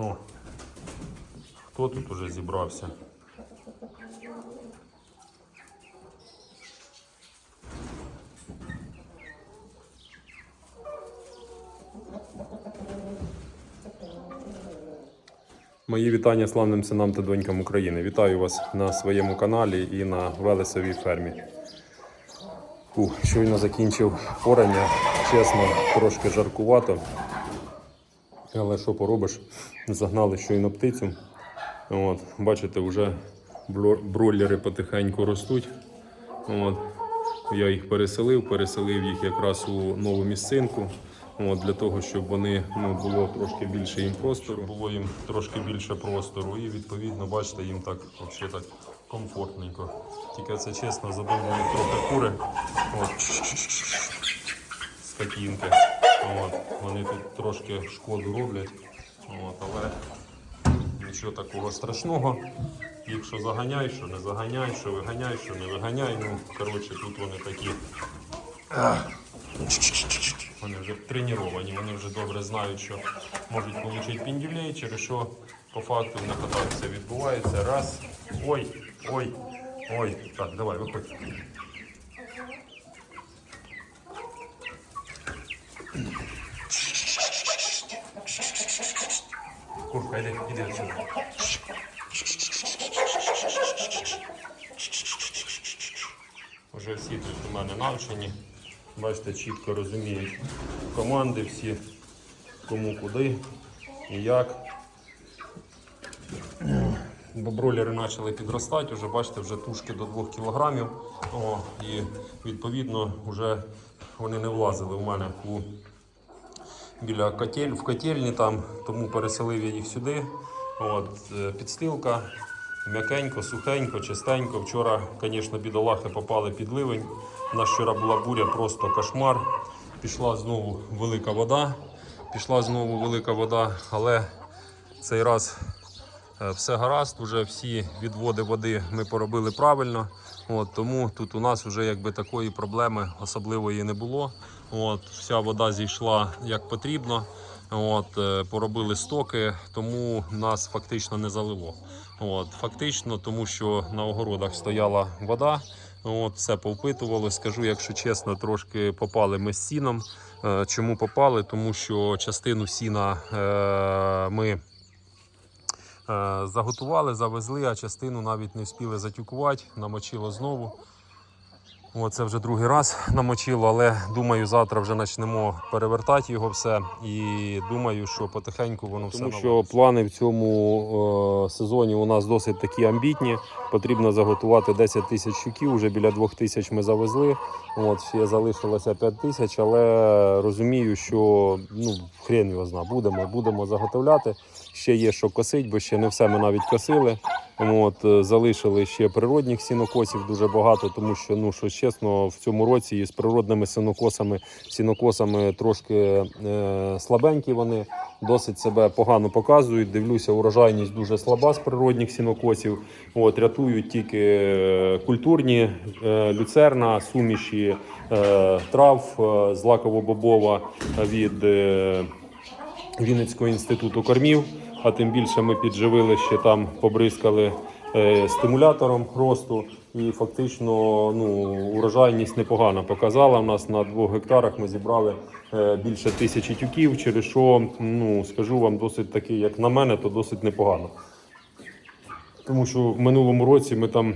О, хто тут уже зібрався? Мої вітання славним синам та донькам України. Вітаю вас на своєму каналі і на Велесовій фермі. Фу, щойно закінчив порання. Чесно, трошки жаркувато. Але що поробиш? Загнали щойно птицю. От, бачите, вже бройлери потихеньку ростуть. От. Я їх переселив, переселив їх якраз у нову місцинку. От, для того, щоб вони ну, було трошки більше їм простору, було їм трошки більше простору. І відповідно, бачите, їм так взагалі так комфортненько. Тільки це чесно, задоволені трохи кури. От. Скотінки. От. Вони тут трошки шкоду роблять. От, але нічого такого страшного. Їх що заганяй, що не заганяй, що виганяй, що не виганяй. Ну, коротше, тут вони такі. Вони вже треновані, вони вже добре знають, що можуть отримати піндюлей, через що по факту на котах все відбувається. Раз. Ой, ой, ой. Так, давай, виходь. Йди, іди отсюда. Вже всі тут у мене навчені. Бачите, чітко розуміють команди всі, кому куди і як. Бо бройлери почали підростати, вже бачите, вже тушки до 2 кілограмів. О, і відповідно вже вони не влазили у мене у біля котель, в котельні там, тому переселив я їх сюди. От, е, підстилка, м'якенько, сухенько, чистенько. Вчора, звісно, бідолахи попали під ливень. У нас вчора була буря, просто кошмар. Пішла знову велика вода. Пішла знову велика вода, але цей раз е, все гаразд, вже всі відводи води ми поробили правильно. От, тому тут у нас вже якби такої проблеми особливої не було. От, вся вода зійшла як потрібно. От, е, поробили стоки, тому нас фактично не залило. От, фактично, тому що на огородах стояла вода. От, все повпитувало. Скажу, якщо чесно, трошки попали ми з сіном. Е, Чому попали? Тому що частину сіна е, ми заготували, завезли, а частину навіть не встигли затюкувати, намочило знову. О, це вже другий раз намочило, але думаю, завтра вже почнемо перевертати його все. І думаю, що потихеньку воно все. Тому що плани в цьому е, сезоні у нас досить такі амбітні. Потрібно заготувати 10 тисяч щуків, вже біля 2 тисяч ми завезли. От ще залишилося 5 тисяч, але розумію, що ну хрен його зна. Будемо, будемо заготовляти. Ще є що косить, бо ще не все ми навіть косили. От, е, залишили ще природних сінокосів дуже багато, тому що, ну що чесно, в цьому році із природними сінокосами, сінокосами трошки е, слабенькі вони, досить себе погано показують. Дивлюся, урожайність дуже слаба з природних сінокосів. От, рятують тільки е, культурні е, люцерна, суміші е, трав е, злаково-бобова від е, Вінницького інституту кормів. А тим більше ми підживили ще там, побризкали е, стимулятором росту. І фактично ну, урожайність непогана показала. У нас на двох гектарах ми зібрали е, більше тисячі тюків, через що ну, скажу вам досить таки, як на мене, то досить непогано. Тому що в минулому році ми там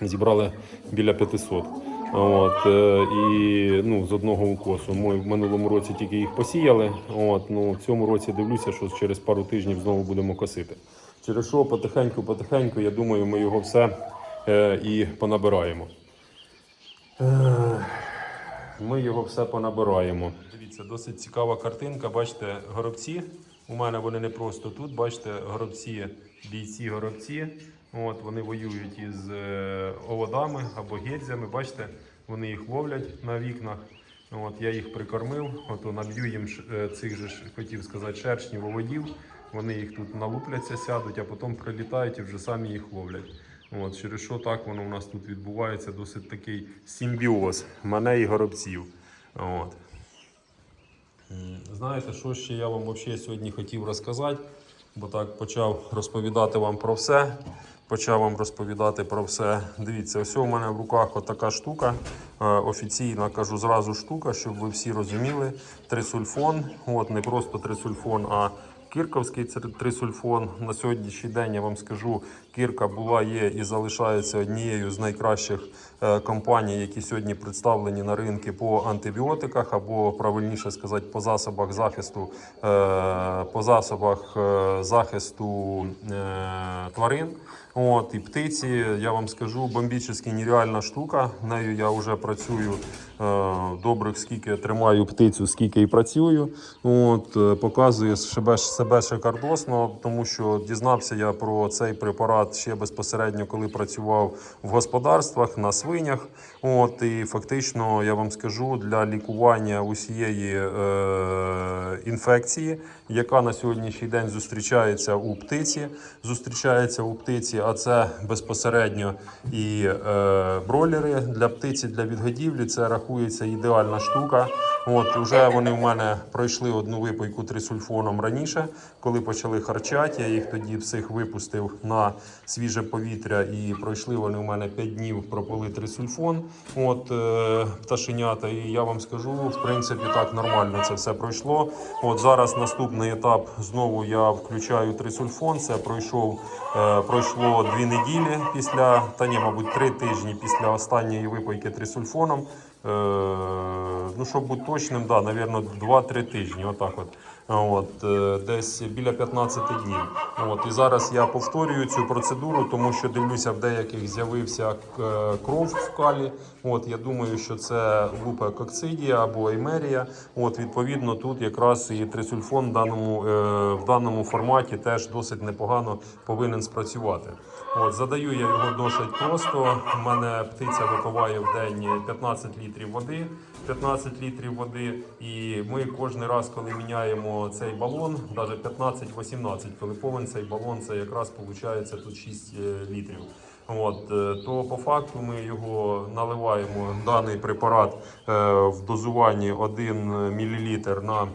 зібрали біля 500. От, е, і ну, з одного укосу. Ми в минулому році тільки їх посіяли. От, ну, в цьому році дивлюся, що через пару тижнів знову будемо косити. Через що потихеньку, потихеньку, я думаю, ми його все е, і понабираємо. Е, ми його все понабираємо. Дивіться, досить цікава картинка. Бачите, горобці. У мене вони не просто тут. Бачите, горобці, бійці горобці. От, вони воюють із е, оводами або гельзями. Бачите, вони їх ловлять на вікнах. От, я їх прикормив, от наб'ю їм е, цих же хотів сказати, шершнів оводів. Вони їх тут налупляться, сядуть, а потім прилітають і вже самі їх ловлять. От, через що так воно у нас тут відбувається досить такий симбіоз мене і горобців. От. Знаєте, що ще я вам взагалі сьогодні хотів розказати, бо так почав розповідати вам про все. Почав вам розповідати про все. Дивіться, ось у мене в руках отака штука. Е, Офіційна кажу зразу штука, щоб ви всі розуміли. Трисульфон. От не просто трисульфон, а Кірковський трисульфон. На сьогоднішній день я вам скажу, Кірка була, є і залишається однією з найкращих е, компаній, які сьогодні представлені на ринку по антибіотиках, або правильніше сказати, по засобах захисту, е, по засобах е, захисту тварин. От, і птиці, я вам скажу, бомбічно нереальна штука. Нею я вже працюю добрих, скільки тримаю птицю, скільки і працюю. От, показує себе, себе шикардосно, тому що дізнався я про цей препарат ще безпосередньо, коли працював в господарствах на свинях. От, і фактично я вам скажу для лікування усієї е, інфекції, яка на сьогоднішній день зустрічається у птиці. Зустрічається у птиці, а це безпосередньо і е, бройлери для птиці, для відгодівлі. Це рахується ідеальна штука. От вже вони в мене пройшли одну випойку трисульфоном раніше, коли почали харчати. Я їх тоді всіх випустив на свіже повітря, і пройшли вони в мене 5 днів пропили трисульфон. От е, пташенята. І я вам скажу, в принципі, так нормально це все пройшло. От зараз наступний етап знову я включаю трисульфон. Це пройшов е, пройшло дві неділі після та ні, мабуть, три тижні після останньої випойки трисульфоном. Е, ну, щоб бути точним, да, навірно, 2-3 тижні. Отак от. От, е, десь біля 15 днів. От, і зараз я повторюю цю процедуру, тому що дивлюся, в деяких з'явився е, кров в калі. От, я думаю, що це лупа кокцидія або емерія. От, відповідно, тут якраз і трисульфон в даному, в даному форматі теж досить непогано повинен спрацювати. От, задаю я його досить просто. У мене птиця випиває в день 15 літрів води. 15 літрів води, і ми кожен раз, коли міняємо цей балон, навіть 15-18, коли повен цей балон, це якраз виходить тут 6 е, літрів. От, е, то по факту ми його наливаємо даний препарат е, в дозуванні 1 мл на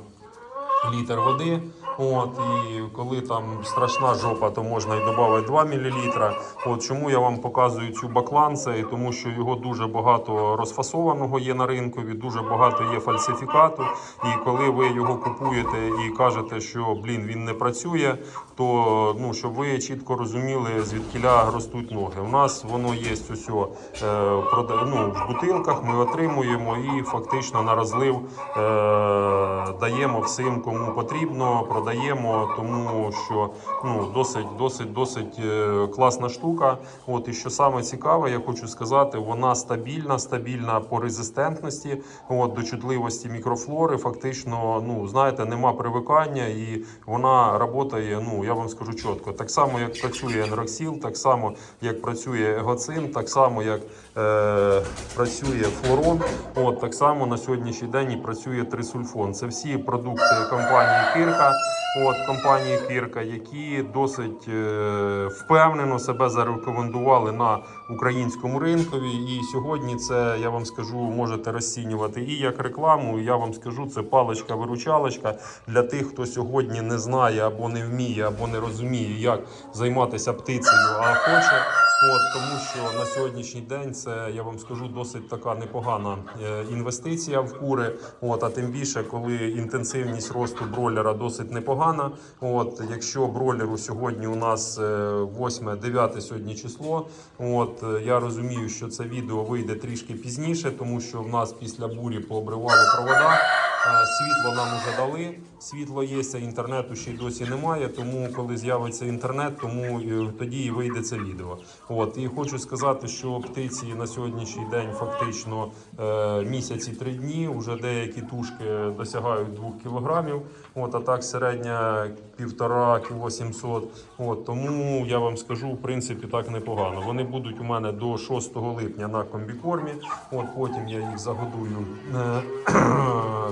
літр води. От, і коли там страшна жопа, то можна і додати 2 мл. От чому я вам показую цю баклан, це тому, що його дуже багато розфасованого є на ринкові, дуже багато є фальсифікату. І коли ви його купуєте і кажете, що блін він не працює, то ну щоб ви чітко розуміли, звідкіля ростуть ноги. У нас воно є ось о, е, ну, в бутилках. Ми отримуємо і фактично на розлив е, даємо всім, кому потрібно, продаємо, тому що ну досить, досить, досить е, класна штука. От і що саме цікаве, я хочу сказати, вона стабільна, стабільна по резистентності, от до чутливості мікрофлори. Фактично, ну знаєте, нема привикання, і вона працює, ну я вам скажу чітко. Так само, як працює енроксіл, так само як працює егоцин, так само як е, працює флорон. От так само на сьогоднішній день і працює трисульфон. Це всі продукти компанії Кірка. От компанії Кірка, які досить е, впевнено себе зарекомендували на українському ринкові. І сьогодні це я вам скажу, можете розцінювати і як рекламу. і Я вам скажу, це паличка-виручалочка для тих, хто сьогодні не знає або не вміє, або не розуміє, як займатися птицею, а хоче. От тому, що на сьогоднішній день це я вам скажу досить така непогана е, інвестиція в кури. От а тим більше, коли інтенсивність росту бройлера досить непогана. От якщо бройлеру сьогодні у нас 8-9 сьогодні число. От е, я розумію, що це відео вийде трішки пізніше, тому що в нас після бурі пообривали провода. Е, Світло нам вже дали. Світло є, інтернету ще й досі немає. Тому коли з'явиться інтернет, тому е, тоді і вийде це відео. От і хочу сказати, що птиці на сьогоднішній день фактично е, місяці три дні. Вже деякі тушки досягають 2 кілограмів. От а так середня півтора кіло 700. От тому я вам скажу, в принципі, так непогано. Вони будуть у мене до 6 липня на комбікормі. От потім я їх загодую. е,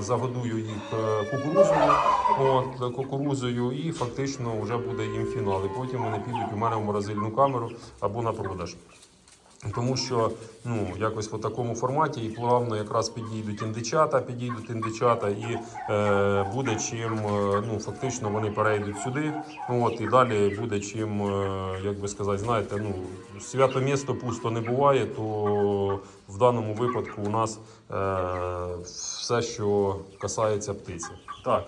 загодую їх е, кукурузою, от, кукурузою, і фактично вже буде їм фінал. І потім вони підуть у мене в морозильну камеру або на продаж. Тому що ну, якось в такому форматі і плавно якраз підійдуть індичата, підійдуть індичата, і е, буде чим, е, ну фактично вони перейдуть сюди. От, і далі буде чим, е, як би сказати, знаєте, ну, свято місто пусто не буває, то в даному випадку у нас е, все, що касається птиці. Так,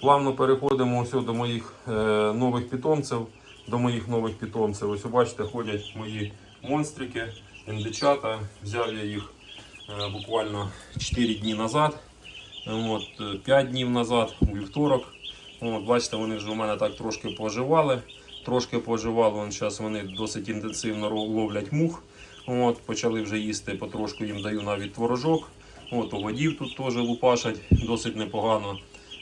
плавно переходимо ось до моїх е, нових питомців. До моїх нових питомців. Ось бачите, ходять мої монстрики, індичата. Взяв я їх е, буквально 4 дні назад. От, 5 днів назад, у вівторок. От, бачите, вони вже у мене так трошки поживали. Трошки поживали, зараз вони досить інтенсивно ловлять мух. От, почали вже їсти, потрошку їм даю навіть творожок. От, оводів тут теж лупашать досить непогано.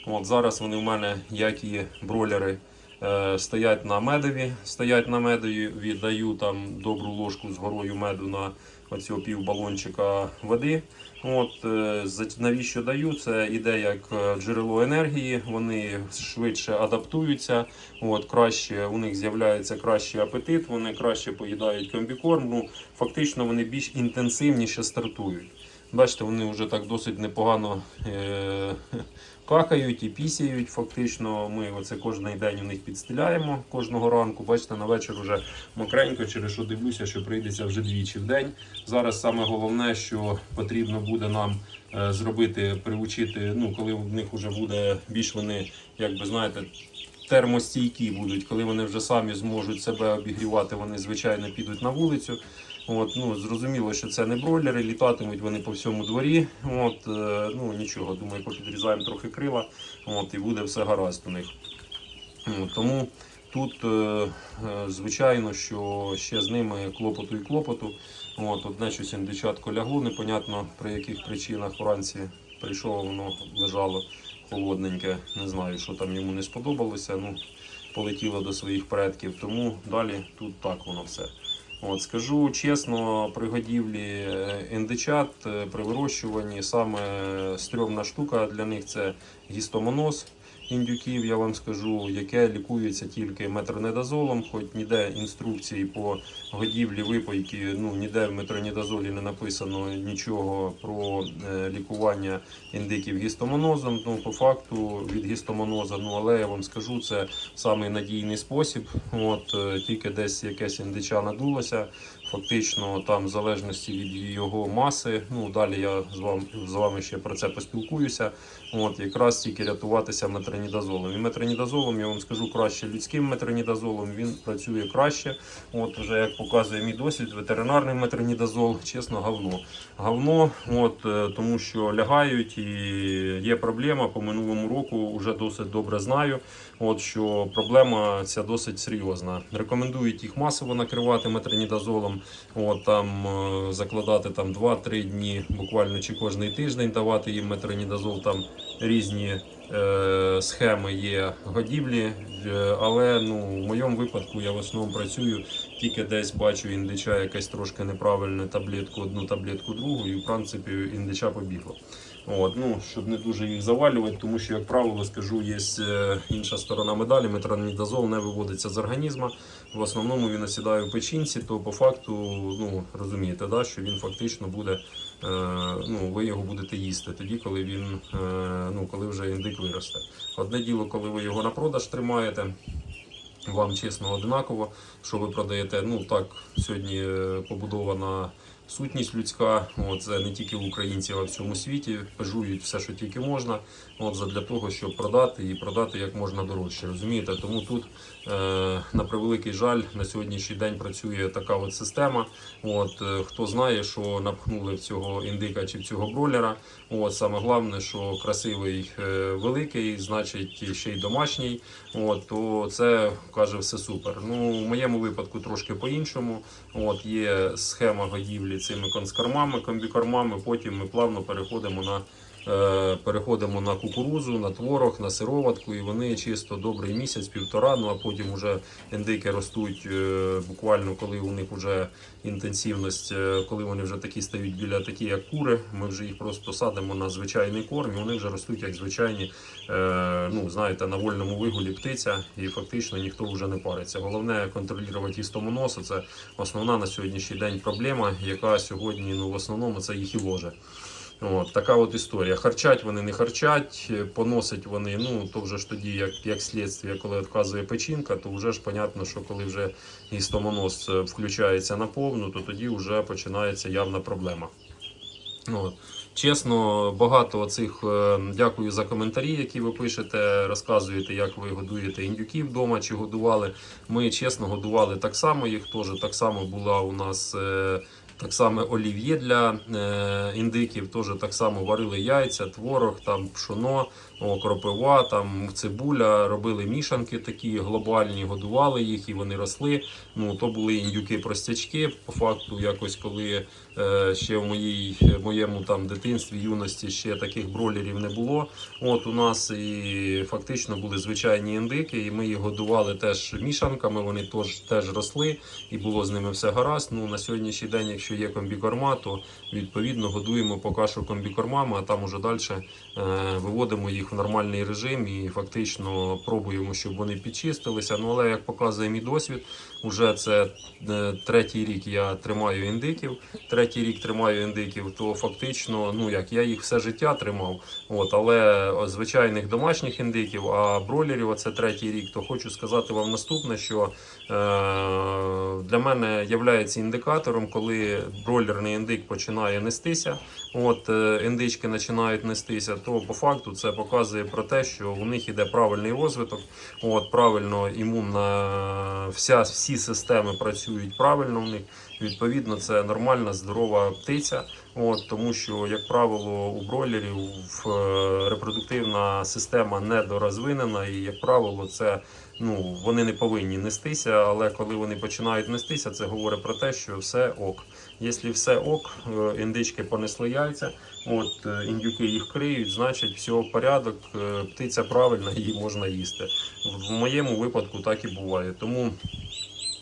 От, зараз вони в мене, як і бройлери, е, стоять на медові, стоять на медові, віддаю там добру ложку з горою меду на оцього пів балончика води. От, е, навіщо даю? Це іде як е, джерело енергії, вони швидше адаптуються, от, краще, у них з'являється кращий апетит, вони краще поїдають комбікорм. Ну, фактично вони більш інтенсивніше стартують. Бачите, вони вже так досить непогано е- какають і пісяють. Фактично, ми оце кожен день у них підстеляємо кожного ранку. Бачите, на вечір вже мокренько, через що дивлюся, що прийдеться вже двічі в день. Зараз саме головне, що потрібно буде нам е, зробити, приучити, ну коли в них вже буде більш вони, як би знаєте, термостійкі будуть, коли вони вже самі зможуть себе обігрівати, вони звичайно підуть на вулицю. От, ну, зрозуміло, що це не бройлери, літатимуть вони по всьому дворі. От, е, ну, нічого, думаю, попідрізаємо трохи крила, от, і буде все гаразд у них. От, тому тут, е, е, звичайно, що ще з ними клопоту і клопоту. От, одне щось індичатко лягло, непонятно при яких причинах вранці прийшло, воно лежало холодненьке. Не знаю, що там йому не сподобалося. Ну, полетіло до своїх предків. Тому далі тут так воно все. От, скажу чесно, при годівлі е, індичат, е, при вирощуванні саме стрьомна штука для них це гістомоноз індюків, я вам скажу, яке лікується тільки метронидазолом, хоч ніде інструкції по годівлі випойки, ну ніде в метронідазолі не написано нічого про е, лікування індиків гістомонозом. Ну, по факту від гістомоноза, ну але я вам скажу, це самий надійний спосіб. От е, тільки десь якесь індича надулося. Фактично, там в залежності від його маси. Ну далі я з вами з вами ще про це поспілкуюся. От якраз тільки рятуватися метронідазолом. І метронідазолом я вам скажу краще людським метронідазолом. Він працює краще. От вже як показує мій досвід, ветеринарний метронідазол, чесно, говно. Говно, от е, тому що лягають і є проблема по минулому року. Вже досить добре знаю. От що проблема ця досить серйозна. Рекомендують їх масово накривати метронідазолом. От там е, закладати там 2-3 дні, буквально чи кожний тиждень давати їм метронідазол. Там різні е, схеми є годівлі, е, але ну, в моєму випадку я в основному працюю тільки десь бачу індича якесь трошки неправильне таблетку, одну таблетку другу, і в принципі індича побігло. От, ну, щоб не дуже їх завалювати, тому що, як правило, скажу, є е, інша сторона медалі. Метронідазол не виводиться з організму. В основному він осідає в печінці, то по факту, ну розумієте, да, що він фактично буде, е, ну, ви його будете їсти тоді, коли він, е, ну, коли вже індик виросте. Одне діло, коли ви його на продаж тримаєте. Вам чесно одинаково, що ви продаєте. Ну так сьогодні е, побудована сутність людська. От це не тільки в українців, а в всьому світі. Пежують все, що тільки можна. От задля того, щоб продати і продати як можна дорожче. Розумієте? Тому тут е, на превеликий жаль на сьогоднішній день працює така от система. От е, хто знає, що напхнули в цього індика чи в цього бройлера. От саме головне, що красивий е, великий, значить ще й домашній. От то це каже все супер. Ну в моєму випадку трошки по-іншому. От є схема годівлі цими конскормами, комбікормами. Потім ми плавно переходимо на переходимо на кукурузу, на творог, на сироватку, і вони чисто добрий місяць, півтора. Ну а потім вже індики ростуть е, буквально, коли у них вже інтенсивність, е, коли вони вже такі стають біля такі, як кури. Ми вже їх просто садимо на звичайний корм, і вони вже ростуть як звичайні, е, ну знаєте, на вольному вигулі птиця, і фактично ніхто вже не париться. Головне контролювати істомоносу. Це основна на сьогоднішній день проблема, яка сьогодні ну в основному це їх і ложе. От, така от історія. Харчать вони не харчать, поносять вони, ну то вже ж тоді, як, як слідство, коли відказує печінка, то вже ж понятно, що коли вже гістомоноз е, включається на повну, то тоді вже починається явна проблема. От. Чесно, багато оцих е, дякую за коментарі, які ви пишете, розказуєте, як ви годуєте індюків вдома чи годували. Ми чесно годували так само їх теж. Так само була у нас е, так само олів'є для е, індиків, теж так само варили яйця, творог, там пшоно, кропива, там цибуля, робили мішанки такі глобальні, годували їх і вони росли. Ну то були індюки-простячки. По факту, якось коли е, ще в моїй моєму там дитинстві, юності ще таких бролерів не було. От у нас і фактично були звичайні індики, і ми їх годували теж мішанками. Вони теж, теж росли, і було з ними все гаразд. Ну на сьогоднішній день, якщо є комбікорма, то відповідно годуємо поки що комбікормами, а там уже далі е, виводимо їх в нормальний режим і фактично пробуємо, щоб вони підчистилися. Ну але як показує мій досвід, уже це е, третій рік я тримаю індиків. Третій рік тримаю індиків, то фактично, ну як я їх все життя тримав. От, але звичайних домашніх індиків, а бройлерів, це третій рік, то хочу сказати вам наступне, що е, для мене є індикатором, коли бройлерний індик починає нестися. От е, індички починають нестися, то по факту це показує про те, що у них іде правильний розвиток. От правильно імунна вся всі системи працюють правильно в них. Відповідно, це нормальна здорова птиця. От тому, що як правило, у бройлерів е, репродуктивна система недорозвинена, і як правило, це ну вони не повинні нестися. Але коли вони починають нестися, це говорить про те, що все ок. Якщо все ок, е, індички понесли яйця, от е, індюки їх криють, значить все порядок, е, птиця правильна, її можна їсти. В моєму випадку так і буває. Тому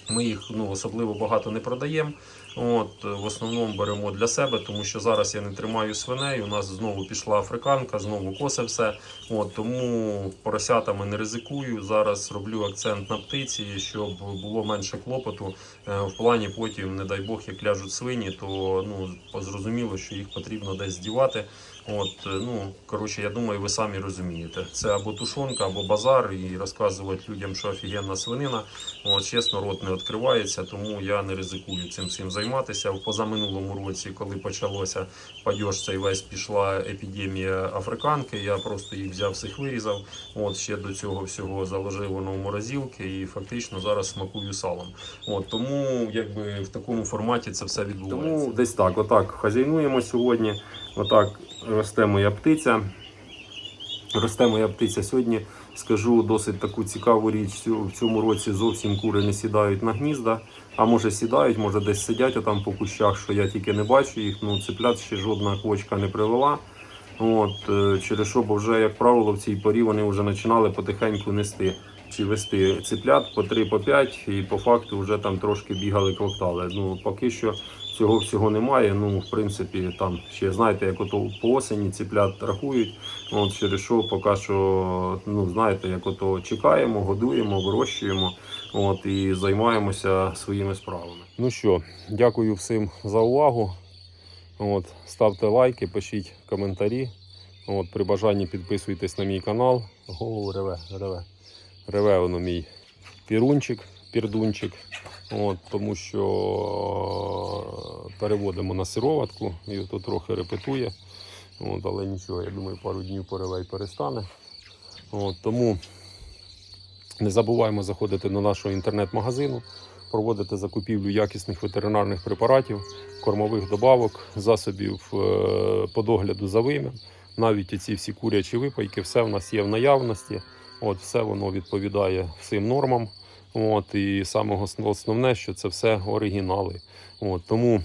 ми їх ну, особливо багато не продаємо. От, е, в основному беремо для себе, тому що зараз я не тримаю свиней. У нас знову пішла африканка, знову косе все. От, тому поросятами не ризикую. Зараз роблю акцент на птиці, щоб було менше клопоту. Е, В плані потім, не дай Бог, як ляжуть свині, то ну зрозуміло, що їх потрібно десь здівати. От, е, ну коротше, я думаю, ви самі розумієте. Це або тушонка, або базар, і розказувати людям, що офігенна свинина. От, чесно, рот не відкривається, тому я не ризикую цим всім займатися. В позаминулому році, коли почалося падеж цей весь пішла епідемія африканки, я просто їх взяв всіх вирізав. От ще до цього всього заложив воно в морозилки і фактично зараз смакую салом. От тому, якби в такому форматі це все відбувається. Тому десь так, отак хазяйнуємо сьогодні. Отак росте моя птиця. Росте моя птиця сьогодні. Скажу досить таку цікаву річ. В цьому році зовсім кури не сідають на гнізда. А може сідають, може десь сидять отам по кущах, що я тільки не бачу їх. Ну, цеплят ще жодна квочка не привела. От, е, через що, бо вже, як правило, в цій порі вони вже починали потихеньку нести чи вести цеплят по 3 по 5 і по факту вже там трошки бігали квартали. Ну, поки що цього всього немає. Ну, в принципі, там ще знаєте, як ото по осені цеплят рахують. От через що поки що, ну знаєте, як ото чекаємо, годуємо, вирощуємо. От і займаємося своїми справами. Ну що, дякую всім за увагу. От, ставте лайки, пишіть коментарі. От, при бажанні підписуйтесь на мій канал. Голову реве, реве. Реве воно мій пірунчик, пірдунчик. От, тому що е, переводимо на сироватку і тут трохи репетує. От, але нічого, я думаю, пару днів пореве і перестане. От, тому не забуваємо заходити до нашого інтернет-магазину, проводити закупівлю якісних ветеринарних препаратів, кормових добавок, засобів е, по догляду за вим'ям. Навіть ці всі курячі випайки, все в нас є в наявності. От, все воно відповідає всім нормам. От, і саме основ- основне, що це все оригінали. От, тому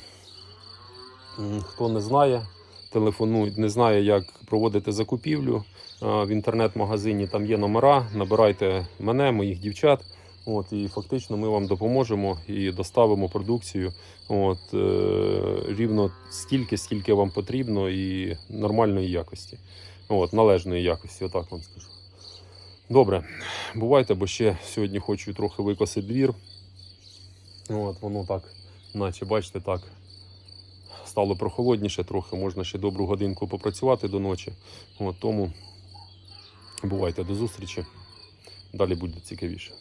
хто не знає, телефонують, не знає, як проводити закупівлю в інтернет-магазині. Там є номера. Набирайте мене, моїх дівчат. От, і фактично ми вам допоможемо і доставимо продукцію от, е, рівно стільки, скільки вам потрібно, і нормальної якості. От, належної якості, отак вам скажу. Добре, бувайте, бо ще сьогодні хочу трохи викосити двір. От, воно так, наче бачите, так. Стало прохолодніше трохи, можна ще добру годинку попрацювати до ночі. От, тому бувайте до зустрічі. Далі буде цікавіше.